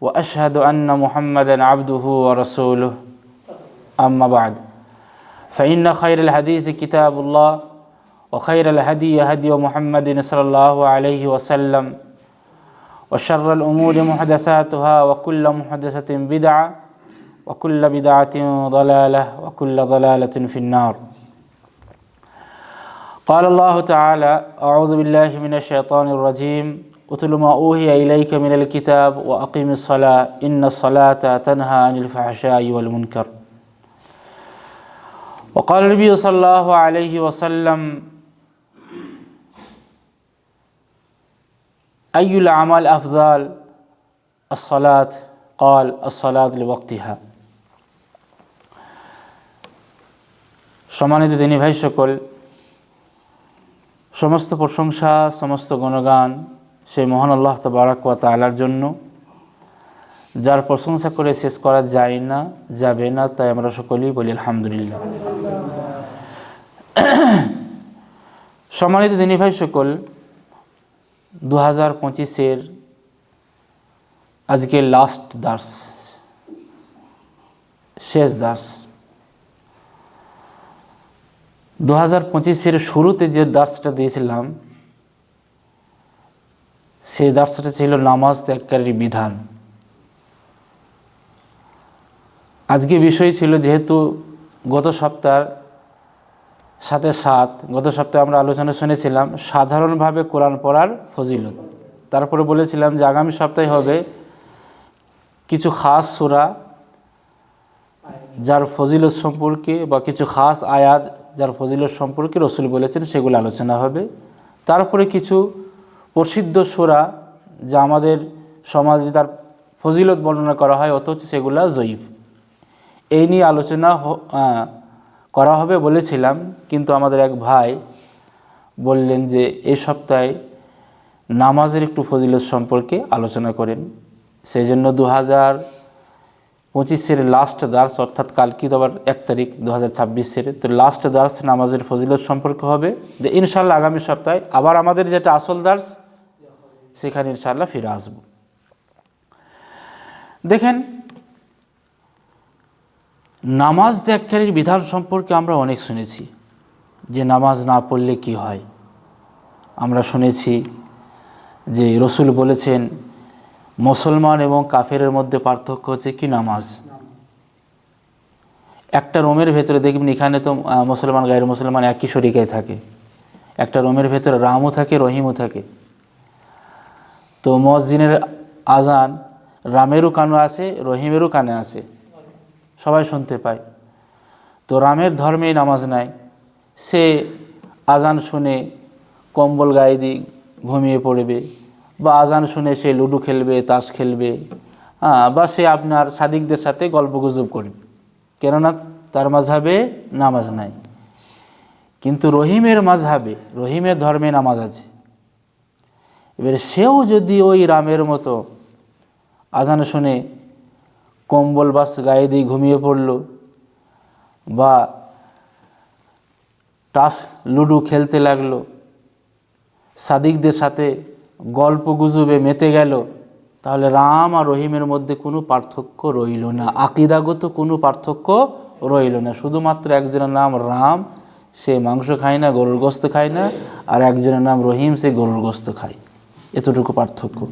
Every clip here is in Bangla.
وأشهد أن محمدا عبده ورسوله. أما بعد فإن خير الحديث كتاب الله وخير الهدي هدي محمد صلى الله عليه وسلم وشر الأمور محدثاتها وكل محدثة بدعة وكل بدعة ضلالة وكل ضلالة في النار. قال الله تعالى أعوذ بالله من الشيطان الرجيم. اتل ما اوحي اليك من الكتاب واقم الصلاه ان الصلاه تنهى عن الفحشاء والمنكر وقال النبي صلى الله عليه وسلم اي الاعمال افضل الصلاه قال الصلاه لوقتها সম্মানিত তিনি ভাই সকল সমস্ত প্রশংসা সমস্ত গণগান সেই মহান আল্লাহ তবারাক ওয়া তালার জন্য, যার প্রশংসা করে শেষ করা যায় না, যাবে না, তাই আমরা সকলেই বলি আলহামদুলিল্লাহ। সম্মানিত দিনী ভাই সকল দু হাজার পঁচিশের আজকে লাস্ট দার্স শেষ দার্স দু হাজার পঁচিশের শুরুতে যে দার্সটা দিয়েছিলাম সেই দার্সটা ছিল নামাজ ত্যাগকারীর বিধান। আজকে বিষয় ছিল যেহেতু গত সপ্তাহ সাথে সাত, গত সপ্তাহে আমরা আলোচনা শুনেছিলাম, সাধারণভাবে কোরআন পড়ার ফজিলত। তারপরে বলেছিলাম যে আগামী সপ্তাহে হবে কিছু খাস সুরা যার ফজিলত সম্পর্কে বা কিছু খাস আয়াত যার ফজিলত সম্পর্কে রসুল বলেছেন, সেগুলো আলোচনা হবে। তারপরে কিছু প্রসিদ্ধ সুরা যা আমাদের সমাজে তার ফজিলত বর্ণনা করা হয় অথচ সেগুলা জয়ীফ। এই নিয়ে আলোচনা করা হবে বলেছিলাম, কিন্তু আমাদের এক ভাই বললেন যে এই সপ্তাহে নামাজের একটু ফজিলত সম্পর্কে আলোচনা করেন। সেই জন্য দু হাজার পঁচিশের লাস্ট দার্স অর্থাৎ কালকে আবার এক তারিখ দু হাজার ছাব্বিশের, তো লাস্ট দার্স নামাজের ফজিলত সম্পর্কে হবে। যে ইনশাল্লাহ আগামী সপ্তাহে আবার আমাদের যেটা আসল দার্স সেখানে ইনশাল্লাহ ফিরে আসব। দেখেন, নামাজ ত্যাগকারীর বিধান সম্পর্কে আমরা অনেক শুনেছি, যে নামাজ না পড়লে কি হয়? আমরা শুনেছি যে রসুল বলেছেন, মুসলমান এবং কাফেরের মধ্যে পার্থক্য হচ্ছে কি নামাজ? একটা রোমের ভেতরে দেখবেন এখানে তো মুসলমান গায়ের মুসলমান একই শরিকায় থাকে। একটা রোমের ভেতরে রামও থাকে, রহিমও থাকে। তো মসজিদের আজান রামেরও কানে আসে, রহিমেরও কানে আসে। সবাই শুনতে পায়। তো রামের ধর্মেই নামাজ নাই। সে আজান শুনে কম্বল গায়ে দিয়ে ঘুমিয়ে পড়বে বা আজান শুনে সে লুডো খেলবে, তাস খেলবে হ্যাঁ বা সে আপনার সাদিকদের সাথে গল্প গুজব করবে। কেননা তার মাঝাবে নামাজ নাই। কিন্তু রহিমের মাঝহাবে, রহিমের ধর্মে নামাজ আছে। এবার সেও যদি ওই রামের মতো আজান শুনে কম্বল বাস গায়ে দিয়ে ঘুমিয়ে পড়ল বা টাস লুডু খেলতে লাগল, সাদিকদের সাথে গল্প গুজবে মেতে গেল, তাহলে রাম আর রহিমের মধ্যে কোনো পার্থক্য রইল না। আকিদাগত কোনো পার্থক্য রইল না। শুধুমাত্র একজনের নাম রাম, সে মাংস খায় না, গরুর গোস্ত খায় না, আর একজনের নাম রহিম, সে গরুর গোস্ত খায়। এতটুকু পার্থক্য।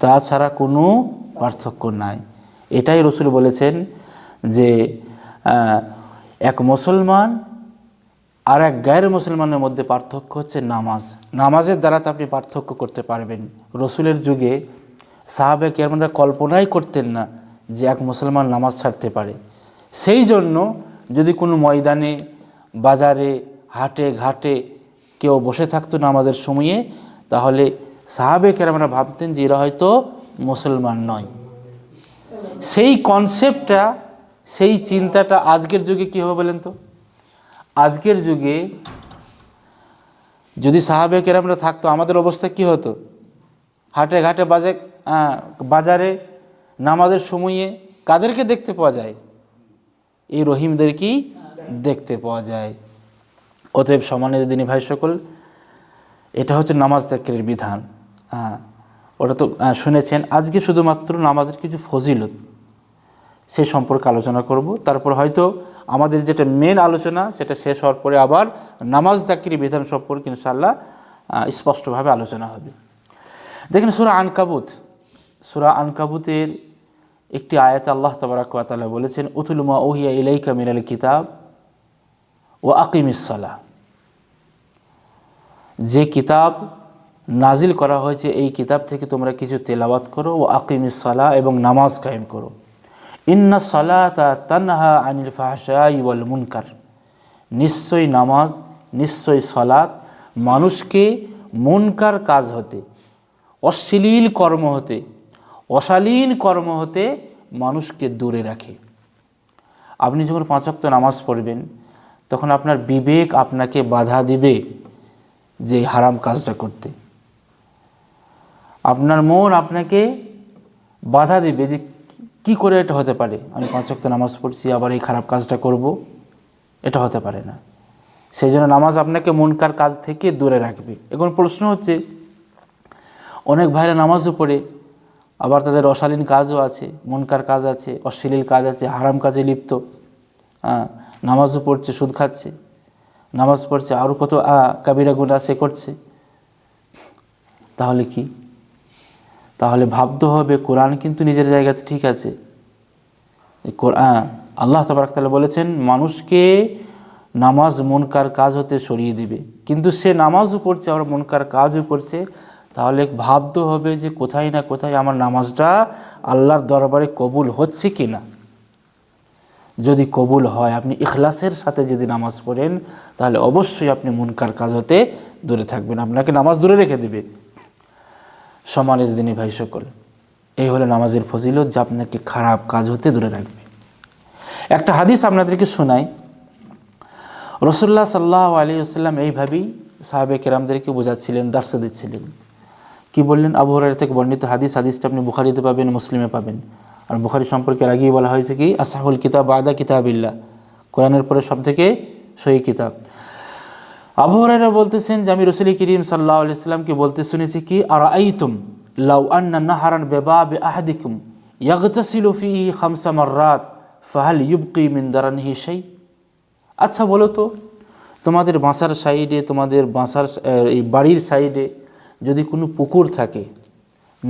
তাছাড়া কোনো পার্থক্য নাই। এটাই রসুল বলেছেন যে এক মুসলমান আর এক গায়ের মুসলমানের মধ্যে পার্থক্য হচ্ছে নামাজ। নামাজের দ্বারা তো আপনি পার্থক্য করতে পারবেন। রসুলের যুগে সাহাবে কেমনরা কল্পনাই করতেন না যে এক মুসলমান নামাজ ছাড়তে পারে। সেই জন্য যদি কোনো ময়দানে, বাজারে, হাটে, ঘাটে কেউ বসে থাকতো নামাজের সময়ে, তাহলে সাহাবে কেরামরা ভাবতেন যে এরা হয়তো মুসলমান নয়। সেই কনসেপ্টটা সেই চিন্তাটা আজকের যুগে কী হবে বলেন তো? আজকের যুগে যদি সাহাবে কেরামরা থাকতো, আমাদের অবস্থা কি হতো? হাটে ঘাটে বাজে বাজারে, নামাজের সময়ে কাদেরকে দেখতে পাওয়া যায়? এই রহিমদেরকেই দেখতে পাওয়া যায়? অতএব সম্মানিত দিনী ভাই সকল এটা হচ্ছে নামাজ ত্যাগের বিধান। হ্যাঁ ওটা তো শুনেছেন। আজকে শুধুমাত্র নামাজের কিছু ফজিলত সে সম্পর্কে আলোচনা করব। তারপর হয়তো আমাদের যেটা মেন আলোচনা, সেটা শেষ হওয়ার পরে আবার নামাজ দাকির বিধান সম্পর্কে ইনশাল্লাহ স্পষ্টভাবে আলোচনা হবে। দেখেন সুরা আনকাবুত। সুরা আনকাবুতের একটি আয়াত আল্লাহ তবরাকালা বলেছেন উতুলুমা ওহিয়া ইলাইকা মিনাল কিতাব ও আকিমিসালা যে কিতাব নাজিল করা হয়েছে, এই কিতাব থেকে তোমরা কিছু তেলাওয়াত করো ও আকিমিস সালা এবং নামাজ কায়েম করো। ইন্না সালাতা তানহা আনিল ফাহশাই ওয়াল মুনকার। নিশ্চয়ই নামাজ, নিশ্চয়ই সালাত, মানুষকে মুনকার কাজ হতে, অশ্লীল কর্ম হতে, অশালীন কর্ম হতে মানুষকে দূরে রাখে। আপনি যখন পাঁচক্ত নামাজ পড়বেন, তখন আপনার বিবেক আপনাকে বাধা দিবে। যে হারাম কাজটা করতে। আপনার মন আপনাকে বাধা দেবে যে কি করে এটা হতে পারে। আমি পাঁচক্ত নামাজ পড়ছি, আবার এই খারাপ কাজটা করব। এটা হতে পারে না। সেই জন্য নামাজ আপনাকে মনকার কাজ থেকে দূরে রাখবে। এখন প্রশ্ন হচ্ছে, অনেক ভাইরা নামাজও পড়ে, আবার তাদের অশালীন কাজও আছে, মনকার কাজ আছে, অশ্লীল কাজ আছে, হারাম কাজে লিপ্ত নামাজও পড়ছে, সুদ খাচ্ছে। নামাজ পড়ছে আরও কত আ, কাবিরা গুণা সে করছে। তাহলে কি? তাহলে ভাবতে হবে কোরআন কিন্তু নিজের জায়গাতে ঠিক আছে। কোরআন আল্লাহ তাবারকাল বলেছেন মানুষকে নামাজ মনকার কাজ হতে সরিয়ে দিবে। কিন্তু সে নামাজও পড়ছে আবার মনকার কাজও করছে। তাহলে ভাবতে হবে যে কোথায় না কোথায় আমার নামাজটা আল্লাহর দরবারে কবুল হচ্ছে কি না যদি কবুল হয়, আপনি ইখলাসের সাথে যদি নামাজ পড়েন, তাহলে অবশ্যই আপনি মুনকার কাজ হতে দূরে থাকবেন। আপনাকে নামাজ দূরে রেখে দেবে। সম্মানিত দিনী ভাই সকল, এই হলো নামাজের ফজিলত যা আপনাকে খারাপ কাজ হতে দূরে রাখবে। একটা হাদিস আপনাদেরকে শোনাই। রসুল্লাহ সাল্লাহ আলী আসাল্লাম এইভাবেই সাহাবে কেরামদেরকে বোঝাচ্ছিলেন, দার্সা দিচ্ছিলেন। কি বললেন? আবহাওয়ার থেকে বর্ণিত হাদিস, হাদিসটা আপনি বুখারিতে পাবেন, মুসলিমে পাবেন। আর বুখারি সম্পর্কে আগেই বলা হয়েছে কি? আসাহুল কিতাব আদা কিতাবিল্লা কোরআনের পরে সব থেকে সহি কিতাব। আবু হরাইরা বলতেছেন যে, আমি রসুল করিম সাল্লাহ আলাইসাল্লামকে বলতে শুনেছি কি আর আইতুম লাউ আন্না নাহারান বেবা বে আহাদিকুম ইয়াগতাসিলু ফিহি খামসা মাররাত ফাহাল ইউবকি মিন দারানিহি শাই। আচ্ছা বলো তো, তোমাদের বাসার সাইডে, তোমাদের বাসার এই বাড়ির সাইডে যদি কোনো পুকুর থাকে,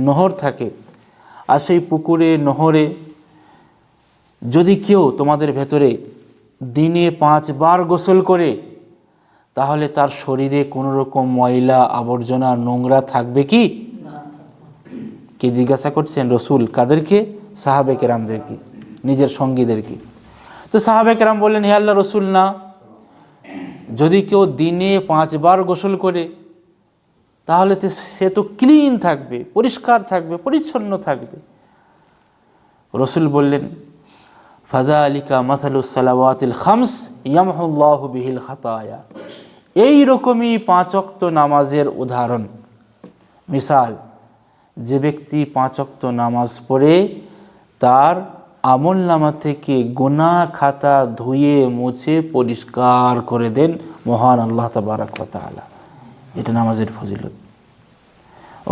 নহর থাকে আর সেই পুকুরে নহরে যদি কেউ তোমাদের ভেতরে দিনে পাঁচবার গোসল করে তাহলে তার শরীরে কোনো রকম ময়লা আবর্জনা নোংরা থাকবে কি? কে জিজ্ঞাসা করছেন? রসুল। কাদেরকে? সাহাবে কেরামদেরকে নিজের সঙ্গীদেরকে। তো সাহাবে কেরাম বললেন হে আল্লাহ রসুল না। যদি কেউ দিনে পাঁচবার গোসল করে তাহলে তো সে তো ক্লিন থাকবে, পরিষ্কার থাকবে, পরিচ্ছন্ন থাকবে। রসুল বললেন ফাদা আলিকা মাসালুসালাওয়াতিল খামস ইয়ামহুল্লাহ বিহিল খাতায়া। এই রকমই পাঁচক্ত নামাজের উদাহরণ। মিসাল, যে ব্যক্তি পাঁচক্ত নামাজ পড়ে, তার আমল নামা থেকে গোনা খাতা ধুয়ে, মুছে, পরিষ্কার করে দেন মহান আল্লাহ তাবারাক তাআলা এটা নামাজের ফজিলত।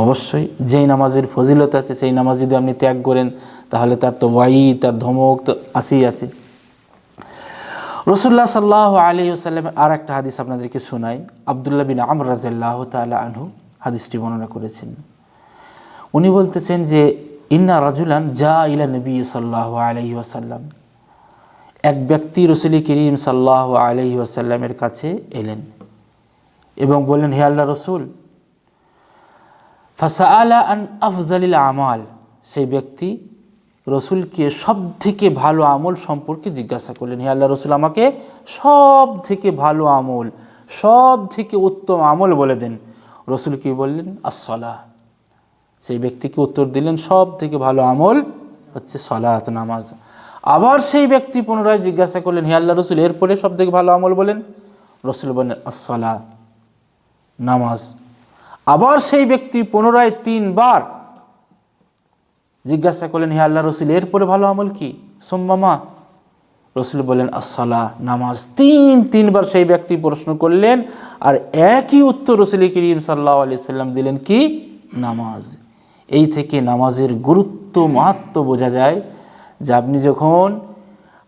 অবশ্যই যেই নামাজের ফজিলত আছে, সেই নামাজ যদি আপনি ত্যাগ করেন, তাহলে তার তো ওয়াই, তার ধমক তো আসেই আছে। রসুল্লাহ সাল্লাহ আলী আসাল্লামের আর একটা হাদিস আপনাদেরকে শোনাই। আবদুল্লাহ বিন আমর রাজাল্লাহ তালা আনহু হাদিসটি বর্ণনা করেছেন। উনি বলতেছেন যে, ইন্না রাজুলান যা ইলা নবী সাল্লাহ আলহি আসাল্লাম এক ব্যক্তি রসুল করিম সাল্লাহ আলহি আসাল্লামের কাছে এলেন। এবং বললেন, হে আল্লাহ রসুল, ফাসাআলা আন আফজালিল আমাল, সেই ব্যক্তি রসুলকে সব থেকে ভালো আমল সম্পর্কে জিজ্ঞাসা করলেন। হে আল্লাহ রসুল, আমাকে সব থেকে ভালো আমল সব থেকে উত্তম আমল বলে দেন। রসুল কি বললেন আসলাহ সেই ব্যক্তিকে উত্তর দিলেন সব থেকে ভালো আমল হচ্ছে সলাত, নামাজ। আবার সেই ব্যক্তি পুনরায় জিজ্ঞাসা করলেন, হে আল্লাহ রসুল, এরপরে সব থেকে ভালো আমল বলেন? রসুল বলেন আসলা নামাজ। আবার সেই ব্যক্তি পুনরায় তিনবার জিজ্ঞাসা করলেন, হে আল্লাহ রসুল, এরপরে ভালো আমল কি? সোম্মামা রসুল বলেন আসলা নামাজ। তিন, তিনবার সেই ব্যক্তি প্রশ্ন করলেন, আর একই উত্তর রসুল করিম সাল্লাহ আলি সাল্লাম দিলেন কি? নামাজ। এই থেকে নামাজের গুরুত্ব মাহাত্ম বোঝা যায় যে আপনি যখন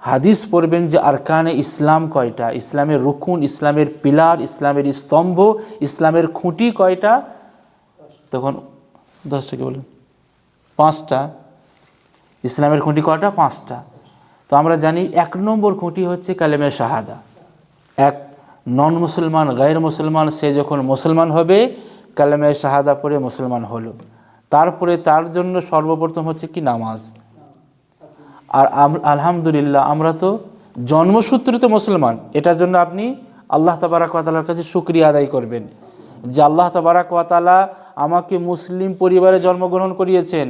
হাদিস পড়বেন যে আরকানে ইসলাম কয়টা? ইসলামের রুকুন, ইসলামের পিলার, ইসলামের স্তম্ভ, ইসলামের খুঁটি কয়টা? তখন দশটাকে বলুন। পাঁচটা। ইসলামের খুঁটি কয়টা? পাঁচটা। তো আমরা জানি এক নম্বর খুঁটি হচ্ছে কালেমে শাহাদা। এক নন মুসলমান গায়ের মুসলমান সে যখন মুসলমান হবে, কালেমে শাহাদা পড়ে মুসলমান হলো। তারপরে তার জন্য সর্বপ্রথম হচ্ছে কি? নামাজ। আর আলহামদুলিল্লাহ, আমরা তো জন্মসূত্রে তো মুসলমান। এটার জন্য আপনি আল্লাহ তাবারাক ওয়াতালার কাছে শুক্রিয়া আদায় করবেন যে আল্লাহ তাবারাক ওয়াতালা আমাকে মুসলিম পরিবারে জন্মগ্রহণ করিয়েছেন।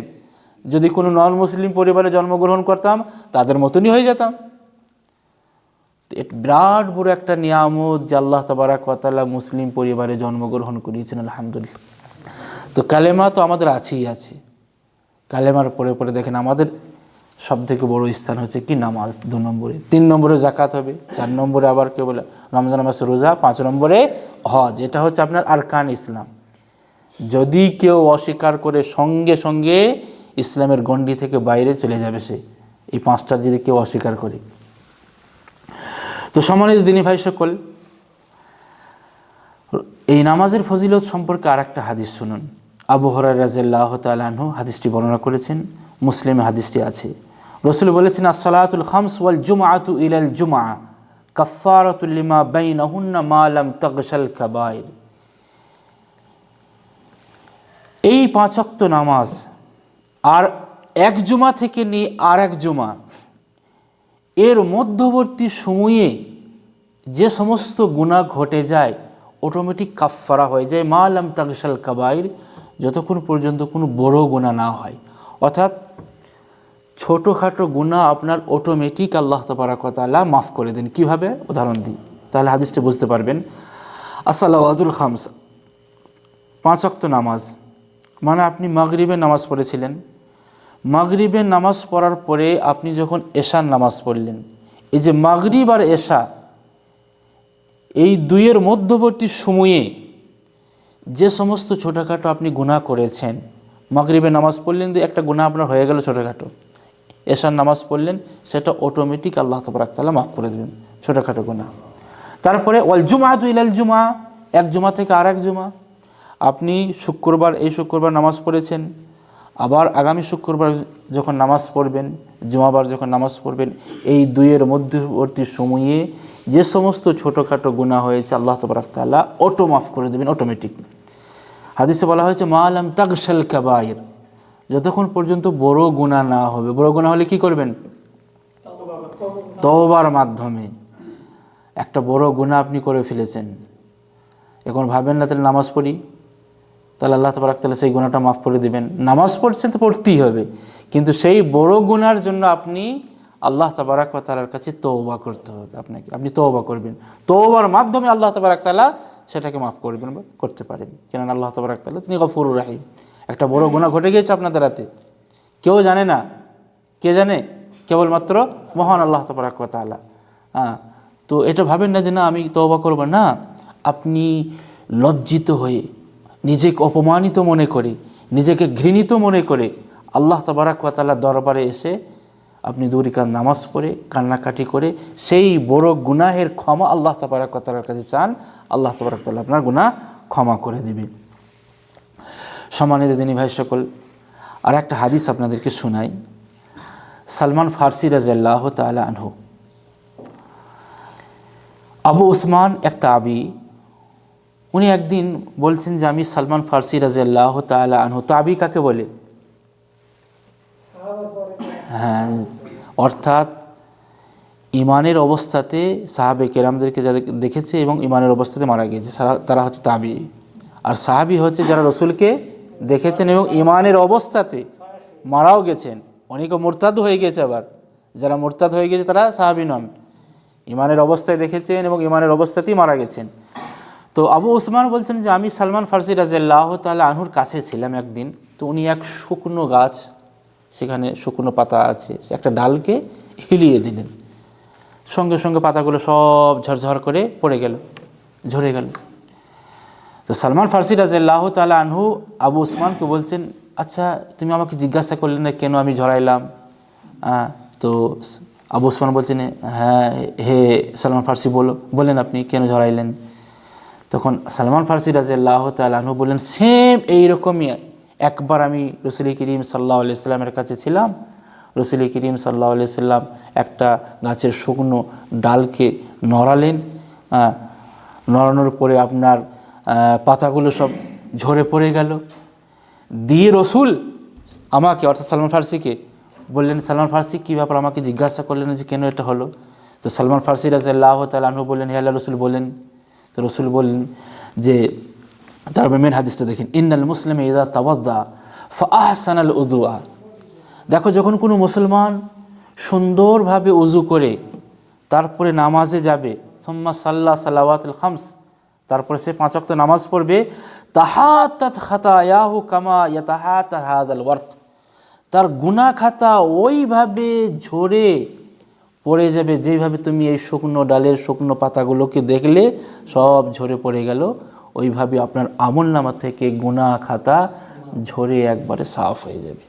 যদি কোনো নন মুসলিম পরিবারে জন্মগ্রহণ করতাম, তাদের মতনই হয়ে যেতাম। বিরাট বড় একটা নিয়ামত যে আল্লাহ তাবারাক ওয়াতালা মুসলিম পরিবারে জন্মগ্রহণ করিয়েছেন, আলহামদুলিল্লাহ। তো কালেমা তো আমাদের আছেই আছে। কালেমার পরে পরে দেখেন, আমাদের সব থেকে বড় স্থান হচ্ছে কি? নামাজ দু নম্বরে। তিন নম্বরে জাকাত হবে, চার নম্বরে আবার কেউ বলে রমজান মাসে রোজা, পাঁচ নম্বরে হজ। এটা হচ্ছে আপনার আরকান ইসলাম। যদি কেউ অস্বীকার করে সঙ্গে সঙ্গে ইসলামের গণ্ডি থেকে বাইরে চলে যাবে সে, এই পাঁচটার যদি কেউ অস্বীকার করে। তো সম্মানিত দিনী ভাই সকল, এই নামাজের ফজিলত সম্পর্কে আর একটা হাদিস শুনুন। আবু হরার তালাহু হাদিসটি বর্ণনা করেছেন, মুসলিমে হাদিসটি আছে। রসুল বলেছেন, আসসালাতুল খামস ওয়াল জুমআতু ইলাল জুমআ কাফারাতুল লিমা বাইনাহুন্না মা লাম তাগশাল কাবাইর. এই পাঁচক্ত নামাজ আর এক জুমা থেকে নিয়ে আর এক জুমা, এর মধ্যবর্তী সময়ে যে সমস্ত গুণা ঘটে যায় অটোমেটিক কাফফারা হয়ে যায়, মা আলাম তাগসাল কাবাইর, যতক্ষণ পর্যন্ত কোনো বড় গুণা না হয়। অর্থাৎ ছোটোখাটো গুণা আপনার অটোমেটিক আল্লাহ তবরাকতালা মাফ করে দেন। কীভাবে? উদাহরণ দিই। তাহলে হাদিসটা বুঝতে পারবেন। আসসালাহুল খামস, পাঁচ অক্ত নামাজ। মানে আপনি মাগরিবের নামাজ পড়েছিলেন। মাগরিবের নামাজ পড়ার পরে আপনি যখন এশার নামাজ পড়লেন, এই যে মাগরিব আর এশা, এই দুইয়ের মধ্যবর্তী সময়ে যে সমস্ত ছোটোখাটো আপনি গুনাহ করেছেন, মাগরিবের নামাজ পড়লেন দিয়ে একটা গুনাহ আপনার হয়ে গেল ছোটোখাটো। এশার নামাজ পড়লেন, সেটা অটোমেটিক আল্লাহ তবরাক তালা মাফ করে দেবেন। ছোটোখাটো গুনাহ। তারপরে, ওয়াল জুমা তু ইলাল জুমা এক জুমা থেকে আর এক জুমা আপনি শুক্রবার, এই শুক্রবার নামাজ পড়েছেন, আবার আগামী শুক্রবার যখন নামাজ পড়বেন, জুমাবার যখন নামাজ পড়বেন, এই দুইয়ের মধ্যবর্তী সময়ে যে সমস্ত ছোটোখাটো গুণা হয়েছে, আল্লাহ তবরাক তাল্লাহ অটো মাফ করে দেবেন অটোমেটিক হাদিসে বলা হয়েছে, মা আলাম তাগশাল কাবাইর যতক্ষণ পর্যন্ত বড় গুণা না হবে, বড় গুণা হলে কি করবেন? তওবার মাধ্যমে। একটা বড় গুণা আপনি করে ফেলেছেন। এখন ভাবেন না তাহলে নামাজ পড়ি? তাহলে আল্লাহ তবরাক তাহলে সেই গুণাটা মাফ করে দিবেন। নামাজ পড়ছেন তো পড়তেই হবে। কিন্তু সেই বড় গুণার জন্য আপনি আল্লাহ তাবারাক তালার কাছে তৌবা করতে হবে আপনাকে। আপনি তৌবা করবেন। তৌবার মাধ্যমে আল্লাহ তাবারাক তালা সেটাকে মাফ করবেন বা করতে পারেন। কেননা আল্লাহ তাবারাক তালা তিনি গফুর রাহিম। একটা বড় গুণা ঘটে গিয়েছে আপনাদের রাতে কেউ জানে না। কে জানে? কেবলমাত্র মহান আল্লাহ তবরাক তালা হ্যাঁ তো এটা ভাবেন না যে না, আমি তওবা করব। না, আপনি লজ্জিত হয়ে নিজেকে অপমানিত মনে করে, নিজেকে ঘৃণিত মনে করে আল্লাহ তবরাক তালার দরবারে এসে আপনি দৌড়িকার নামাজ পড়ে, কান্নাকাটি করে সেই বড় গুনাহের ক্ষমা আল্লাহ তবরাক তালার কাছে চান। আল্লাহ তবরাক তালা আপনার গুনাহ ক্ষমা করে দেবে সম্মানিত দিনী ভাই সকল, আর একটা হাদিস আপনাদেরকে শোনাই। সালমান ফার্সি রাজাল্লাহ তালা আনহু। আবু ওসমান এক তাবি, উনি একদিন বলছেন যে, আমি সালমান ফার্সি রাজাল্লাহ তালা আনহু। তাবি কাকে বলে? হ্যাঁ অর্থাৎ ইমানের অবস্থাতে সাহাবে কেরামদেরকে যাদের দেখেছে এবং ইমানের অবস্থাতে মারা গিয়েছে তারা হচ্ছে তাবি। আর সাহাবি হচ্ছে যারা রসুলকে দেখেছেন এবং ইমানের অবস্থাতে মারাও গেছেন। অনেকে মোরতাদ হয়ে গেছে আবার। যারা মোরতাদ হয়ে গেছে তারা সাহাবি নন। ইমানের অবস্থায় দেখেছেন এবং ইমানের অবস্থাতেই মারা গেছেন। তো আবু ওসমান বলছেন যে, আমি সালমান ফার্সি রাজিয়াল্লাহ তাহলে আনহুর কাছে ছিলাম একদিন। তো উনি এক শুকনো গাছ, সেখানে শুকনো পাতা আছে, একটা ডালকে হিলিয়ে দিলেন। সঙ্গে সঙ্গে পাতাগুলো সব ঝরঝর করে পড়ে গেল, ঝরে গেল। তো সালমান ফার্সি রাজিয়াল্লাহ তালা আনহু আবু ওসমানকে বলছেন আচ্ছা তুমি আমাকে জিজ্ঞাসা করলে না কেন আমি ঝরাইলাম তো আবু ওসমান বলছেন হ্যাঁ হে সালমান ফার্সি বলো, বলেন আপনি কেন ঝরাইলেন তখন সালমান ফার্সি রাজিয়াল্লাহ তালু বললেন সেম এইরকমই, একবার আমি রসুল করিম সাল্লাহ আলাইস্লামের কাছে ছিলাম, রসুল করিম সাল্লাহ আলাইসাল্লাম একটা গাছের শুকনো ডালকে নড়ালেন নড়ানোর পরে আপনার পাতাগুলো সব ঝরে পড়ে গেল। দিয়ে রসুল আমাকে, অর্থাৎ সালমান ফার্সিকে বললেন, সালমান ফার্সি, কী ব্যাপার আমাকে জিজ্ঞাসা করলেন যে কেন এটা হলো? তো সালমান ফার্সি রাজাল্লাহ তালু বললেন, হে আল্লাহ রসুল, বললেন। তো রসুল বললেন যে তারপর মেন হাদিসটা দেখেন, ইন্নাল মুসলিম ইদা তাওয়াদ্দা ফাহসান আল উদুয়া দেখো, যখন কোনো মুসলমান সুন্দরভাবে উজু করে তারপরে নামাজে যাবে, সোম্মা সাল্লাহ সাল্লাওয়াতুল খামস তারপরে সে পাঁচ ওয়াক্ত নামাজ পড়বে, তাহাতাত খাতায়াহু কামা ইয়াতাহাত হাদাল ওয়ার্ক তার গুনাহ খাতা ওইভাবে ঝরে পড়ে যাবে, যেভাবে তুমি এই শুকনো ডালের শুকনো পাতাগুলোকে দেখলে সব ঝরে পড়ে গেল। ওইভাবে আপনার আমল নামা থেকে গুনাহ খাতা ঝরে একবারে সাফ হয়ে যাবে।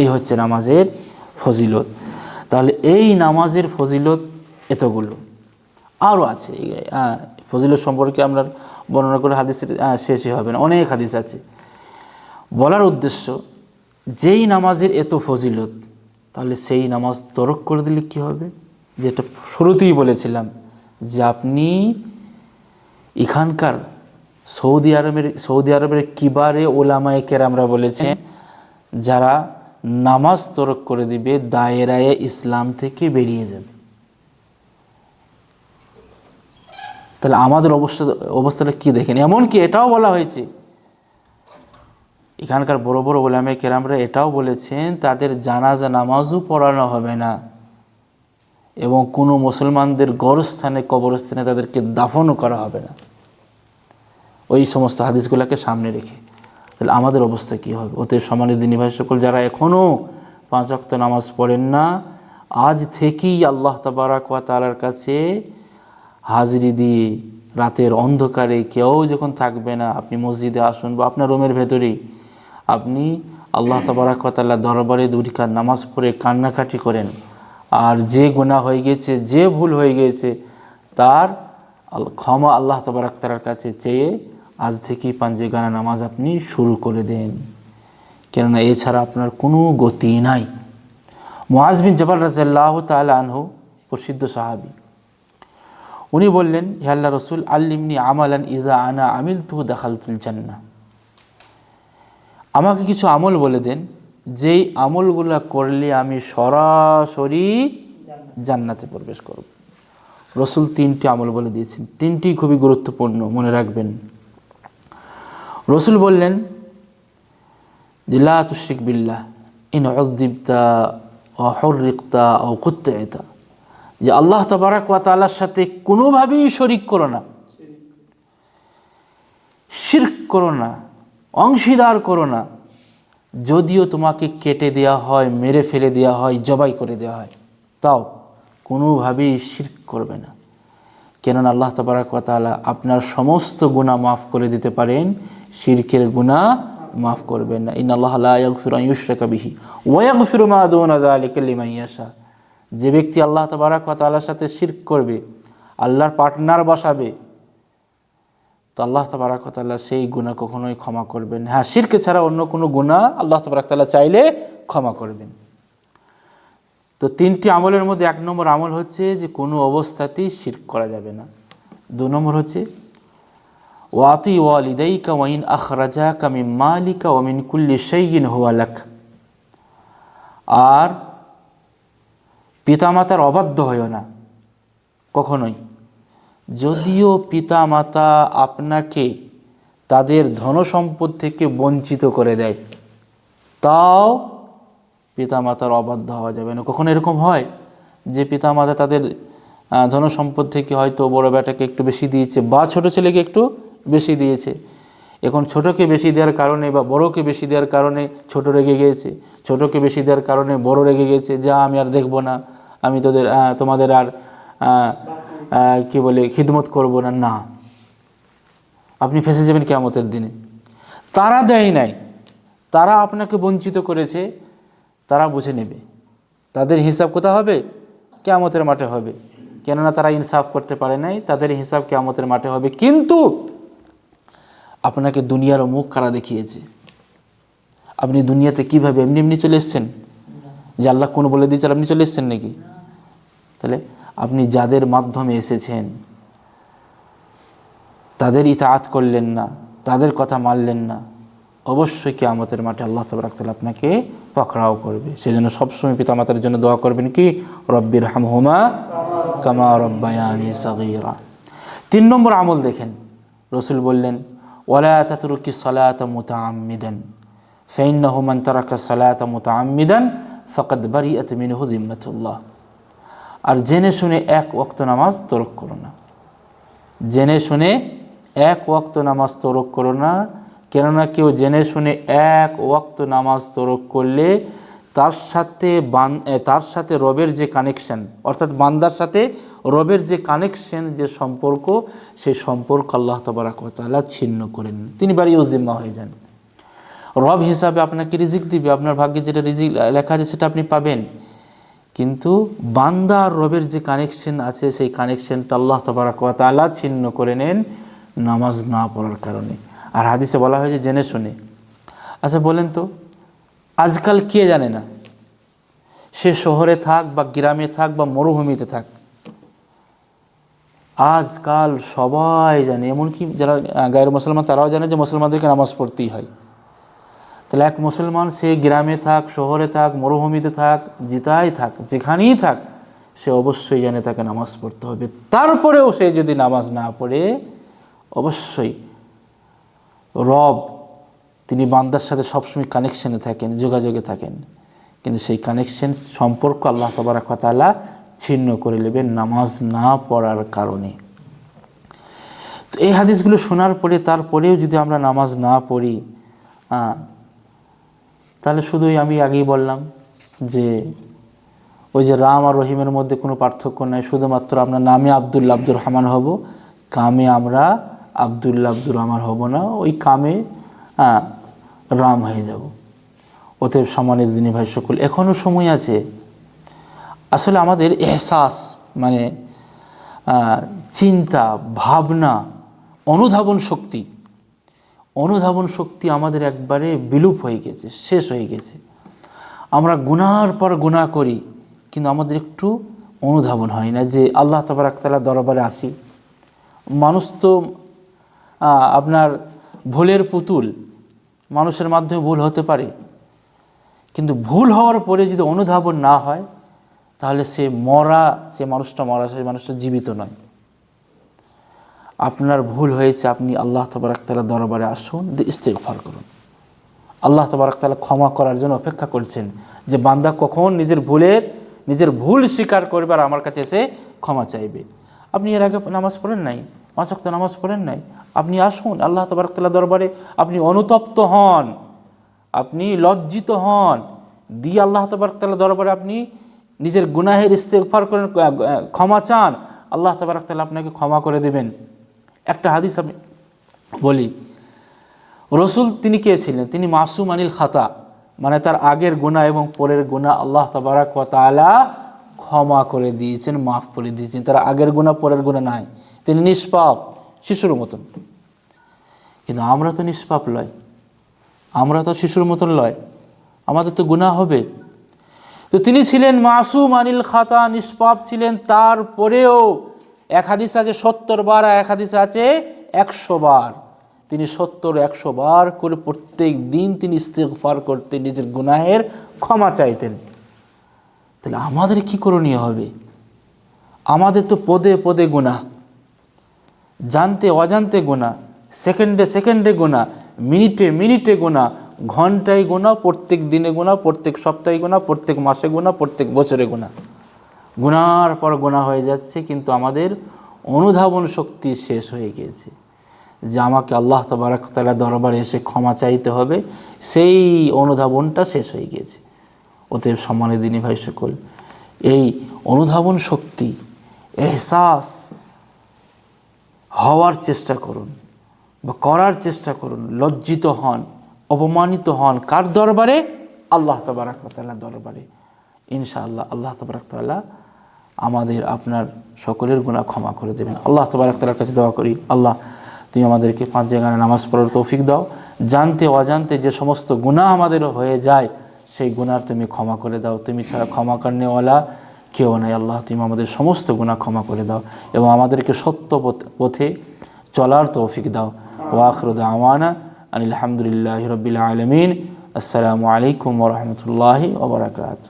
এই হচ্ছে নামাজের ফজিলত। তাহলে এই নামাজের ফজিলত এতগুলো। আরও আছে ফজিলত সম্পর্কে আমরা বর্ণনা করে হাদিসের শেষই হবে না। অনেক হাদিস আছে। বলার উদ্দেশ্য, যেই নামাজের এত ফজিলত, তাহলে সেই নামাজ তরক করে দিলে কি হবে? যেটা শুরুতেই বলেছিলাম যে আপনি এখানকার সৌদি আরবের সৌদি আরবের কিবারে ওলামায়ে কেরামরা বলেছেন, যারা নামাজ তরক করে দিবে, দায়েরায়ে ইসলাম থেকে বেরিয়ে যাবে। তাহলে আমাদের অবস্থা, অবস্থাটা কী দেখেন? এমনকি এটাও বলা হয়েছে, এখানকার বড় বড় ওলামে কেরামরা এটাও বলেছেন, তাদের জানাজা, নামাজও পড়ানো হবে না। এবং কোনো মুসলমানদের গড়স্থানে কবরস্থানে তাদেরকে দাফনও করা হবে না। ওই সমস্ত হাদিসগুলোকে সামনে রেখে। তাহলে আমাদের অবস্থা কী হবে? ওতে সমানের দিনী সকল, যারা এখনও পাঁচ অক্ত নামাজ পড়েন না, আজ থেকেই আল্লাহ তাবারাক ওয়া কাছে হাজিরি দিয়ে রাতের অন্ধকারে কেউ যখন থাকবে না, আপনি মসজিদে আসুন বা আপনার রুমের ভেতরেই, আপনি আল্লাহ তাবারাকাল্লাহ দরবারে দুরিকার নামাজ পড়ে কান্নাকাটি করেন। আর যে গুনাহ হয়ে গেছে, যে ভুল হয়ে গেছে, তার ক্ষমা আল্লাহ তাবারাক তালার কাছে চেয়ে আজ থেকেই পাঞ্জে গানা নামাজ আপনি শুরু করে দেন। কেননা এছাড়া আপনার কোনো গতি নাই। মুআজ বিন জবাল রাজাল্লাহ তাল আনহু, প্রসিদ্ধ সাহাবী। উনি বললেন, হে রসুল, আল্লিমনি আমালান ইজা আনা আমিল তু দেখাল দেখালতুল জান্না আমাকে কিছু আমল বলে দেন, যেই আমলগুলা করলে আমি সরাসরি জান্নাতে প্রবেশ করব। রসুল তিনটি আমল বলে দিয়েছেন, তিনটি খুবই গুরুত্বপূর্ণ, মনে রাখবেন। রসুল বললেন, যে লা তুশরিক বিল্লাহ, ইন অদ্দীপ্তা অহরিক্তা ও কুত্তা যে আল্লাহ তবারাক ওয়া তাআলার সাথে কোনোভাবেই শরিক করো না। শিরক করো না, অংশীদার করো না। যদিও তোমাকে কেটে দেওয়া হয়, মেরে ফেলে দেওয়া হয়, জবাই করে দেওয়া হয়, তাও কোনোভাবেই শিরক করবে না। কেননা আল্লাহ তবারাক তাআলা আপনার সমস্ত গুনাহ মাফ করে দিতে পারেন, শিরকের গুনাহ মাফ করবেন না। ইন আল্লাহ লা ইয়াগফিরু আন ইউশরাকা বিহি ওয়া ইয়াগফিরু মা দুনা যালিকা লিমান ইয়াশা। যে ব্যক্তি আল্লাহ তবারাক ওয়া তাআলার সাথে শিরক করবে, আল্লাহর পার্টনার বসাবে, তো আল্লাহ তবারাক তাআলা সেই গুনাহ কখনোই ক্ষমা করবেন হ্যাঁ শিরকে ছাড়া অন্য কোনো গুনাহ আল্লাহ তবারাক তাআলা চাইলে ক্ষমা করবেন তো তিনটি আমলের মধ্যে এক নম্বর আমল হচ্ছে যে কোনো অবস্থাতেই শিরক করা যাবে না। দু নম্বর হচ্ছে, ওয়াতি ওয়ালিদাইকা ওয়াইন আখরাজাকা মিন মালিকা ওয়া মিন কুল্লি শাইইন হুয়া লাক। আর পিতামাতার অবাধ্য হইও না, কখনোই। যদিও পিতামাতা আপনাকে তাদের ধনসম্পদ থেকে বঞ্চিত করে দেয়, তাও পিতা মাতার অবাধ্য হওয়া যাবে না। কখনো এরকম হয় যে পিতা মাতা তাদের ধনসম্পদ থেকে হয়তো বড় বেটাকে একটু বেশি দিয়েছে বা ছোট ছেলেকে একটু বেশি দিয়েছে? এখন ছোটকে বেশি দেওয়ার কারণে বা বড়কে বেশি দেওয়ার কারণে ছোট রেগে গিয়েছে, ছোটকে বেশি দেওয়ার কারণে বড় রেগে গেছে যা আমি আর দেখব না। আমি তোদের তোমাদের আর কি বলে, খিদমত করব না। না। আপনি ফেসে যাবেন কেমতের দিনে। তারা দেয় নাই। তারা আপনাকে বঞ্চিত করেছে। তারা বুঝে নেবে। তাদের হিসাব কোথা হবে? কেয়ামতের মাঠে হবে। কেননা তারা ইনসাফ করতে পারে নাই। তাদের হিসাব কেয়ামতের মাঠে হবে। কিন্তু আপনাকে দুনিয়ারও মুখ কারা দেখিয়েছে? আপনি দুনিয়াতে কীভাবে এমনি এমনি চলে এসছেন? যে আল্লাহ কোন বলে দিয়েছে আপনি চলে এসছেন নাকি? তাহলে আপনি যাদের মাধ্যমে এসেছেন, তাদের ইতাআত করলেন না, তাদের কথা মানলেন না, অবশ্যই কি আমাদের মাঠে আল্লাহ তবরাক তাআলা আপনাকে পকড়াও করবে। সেই জন্য সবসময় পিতামাতার জন্য দোয়া করবেন কি? রব্বির হামহুমা কামা রব্বায়ানি সাগীরা। তিন নম্বর আমল দেখেন। রসুল বললেন, ওয়ালা তাতরুকি সালাতা মুতাআম্মিদান, ফাইন্নাহু মান তারাকা সালাতা মুতাআম্মিদান ফাকাদ বারিআত মিনহু জিম্মাতুল্লাহ আর জেনে শুনে এক ওক্ত নামাজ তরক করো না। জেনে শুনে এক ওয়াক্ত নামাজ তরক করো না, কেননা কেউ জেনে শুনে এক ওয়াক্ত নামাজ তরক করলে তার সাথে বান তার সাথে রবের যে কানেকশন অর্থাৎ বান্দার সাথে রবের যে কানেকশন যে সম্পর্ক সেই সম্পর্ক আল্লাহ তবরাকতালা ছিন্ন করেন। তিনি বাড়ি উজিম্মা হয়ে যান। রব হিসাবে আপনাকে রিজিক দিবে, আপনার ভাগ্যে যেটা রিজিক লেখা আছে সেটা আপনি পাবেন। কিন্তু বান্দা আর রবের যে কানেকশন আছে, সেই কানেকশনটা আল্লাহ তবরাকালা ছিন্ন করে নেন নামাজ না পড়ার কারণে। আর হাদিসে বলা হয়েছে, জেনে শুনে। আচ্ছা বলেন তো, আজকাল কে জানে না? সে শহরে থাক বা গ্রামে থাক বা মরুভূমিতে থাক, আজকাল সবাই জানে। এমনকি যারা গায়ের মুসলমান, তারাও জানে যে মুসলমানদেরকে নামাজ পড়তেই হয়। তাহলে এক মুসলমান সে গ্রামে থাক, শহরে থাক, মরুভূমিতে থাক জিতাই থাক, যেখানেই থাক, সে অবশ্যই জানে তাকে নামাজ পড়তে হবে। তারপরেও সে যদি নামাজ না পড়ে, অবশ্যই রব, তিনি বান্দার সাথে সবসময় কানেকশনে থাকেন, যোগাযোগে থাকেন। কিন্তু সেই কানেকশন সম্পর্ক আল্লাহ তবরাকতালা ছিন্ন করে নেবেন নামাজ না পড়ার কারণে। তো এই হাদিসগুলো শোনার পরে, তারপরেও যদি আমরা নামাজ না পড়ি তাহলে শুধুই আমি আগেই বললাম যে ওই যে রাম আর রহিমের মধ্যে কোনো পার্থক্য নাই, শুধুমাত্র আমরা নামে আবদুল্লা আব্দুর রহমান হব, কামে আমরা আবদুল্লা আব্দুর রহমান হব না, ওই কামে রাম হয়ে যাব। অতএব সমানিত দিনী ভাই সকল এখনও সময় আছে। আসলে আমাদের এহসাস মানে চিন্তা, ভাবনা, অনুধাবন শক্তি অনুধাবন শক্তি আমাদের একবারে বিলুপ হয়ে গেছে, শেষ হয়ে গেছে। আমরা গুনার পর গুনাহ করি, কিন্তু আমাদের একটু অনুধাবন হয় না যে আল্লাহ তবরাকতালা দরবারে আসি। মানুষ তো আপনার ভুলের পুতুল, মানুষের মাধ্যমে ভুল হতে পারে। কিন্তু ভুল হওয়ার পরে যদি অনুধাবন না হয়, তাহলে সে মরা, সে মানুষটা মরা, সে মানুষটা জীবিত নয়। আপনার ভুল হয়েছে, আপনি আল্লাহ তবরাকতালা দরবারে আসুন ইস্তেকফার করুন। আল্লাহ তবরাকতালা ক্ষমা করার জন্য অপেক্ষা করছেন যে বান্দা কখন নিজের ভুলের, নিজের ভুল স্বীকার করবে আর আমার কাছে এসে ক্ষমা চাইবে। আপনি এর আগে নামাজ পড়েন নাই? ওয়াক্ত নামাজ পড়েন নাই? আপনি আসুন, আল্লাহ তবরাকতালা দরবারে আপনি অনুতপ্ত হন, আপনি লজ্জিত হন, দিয়ে আল্লাহ তবরাকতালা দরবারে আপনি নিজের গুনাহের ইস্তেগফার করেন ক্ষমা চান। আল্লাহ তবরাকতালা আপনাকে ক্ষমা করে দেবেন। একটা হাদিস আমি বলি। রসুল তিনি কে ছিলেন? তিনি মাসুম আনিল খাতা মানে তার আগের গুণা এবং পরের গুণা আল্লাহ তবারাক তাআলা ক্ষমা করে দিয়েছেন, মাফ করে দিয়েছেন। তার আগের গুণা পরের গুণা নাই। তিনি নিষ্পাপ, শিশুর মতন। কিন্তু আমরা তো নিষ্পাপ লয়। আমরা তো শিশুর মতন লয়। আমাদের তো গুণা হবে। তো তিনি ছিলেন মাসুম আনিল খাতা, নিষ্পাপ ছিলেন। তারপরেও এক হাদিস আছে সত্তর বার আর এক হাদিস আছে একশো বার। তিনি সত্তর, একশো বার করে প্রত্যেক দিন তিনি ইস্তেগফার করতেন, নিজের গুনাহের ক্ষমা চাইতেন। তাহলে আমাদের কি করণীয় হবে? আমাদের তো পদে পদে গুনাহ, জানতে অজান্তে গোনা সেকেন্ডে সেকেন্ডে গোনা মিনিটে মিনিটে গোনা ঘন্টায় গোনা প্রত্যেক দিনে গোনা প্রত্যেক সপ্তাহে গোনা প্রত্যেক মাসে গোনা প্রত্যেক বছরে গোনা গুনার পর গোনা হয়ে যাচ্ছে, কিন্তু আমাদের অনুধাবন শক্তি শেষ হয়ে গিয়েছে। যে আমাকে আল্লাহ তবারকতালা দরবারে এসে ক্ষমা চাইতে হবে, সেই অনুধাবনটা শেষ হয়ে গিয়েছে। অতএব সম্মানের দিনী ভাই সকল, এই অনুধাবন শক্তি, এহসাস হওয়ার চেষ্টা করুন বা করার চেষ্টা করুন, লজ্জিত হন, অপমানিত হন কার দরবারে? আল্লাহ তবারকতাল্লাহ দরবারে। ইনশাআল্লাহ আল্লাহ তবারকতাল্লাহ আমাদের আপনার সকলের গুণা ক্ষমা করে দেবেন। আল্লাহ তবারকতাল্লার কাছে দোয়া করি, আল্লাহ তুমি আমাদেরকে পাঁচ জায়গায় নামাজ পড়ার তৌফিক দাও। জানতে অজান্তে যে সমস্ত গুণা আমাদের হয়ে যায়, সেই গুণার তুমি ক্ষমা করে দাও। তুমি ছাড়া ক্ষমা করনেওয়ালা কেউ নাই। আল্লাহ তুমি আমাদের সমস্ত গুণা ক্ষমা করে দাও এবং আমাদেরকে সত্য পথ- চলার তৌফিক দাও। ওয়াখরুদ আওয়ানা আনিল আলহামদুলিল্লাহ রবিল আলমিন। আসসালামু আলাইকুম ওরহমতুল্লাহি ওবরাকাত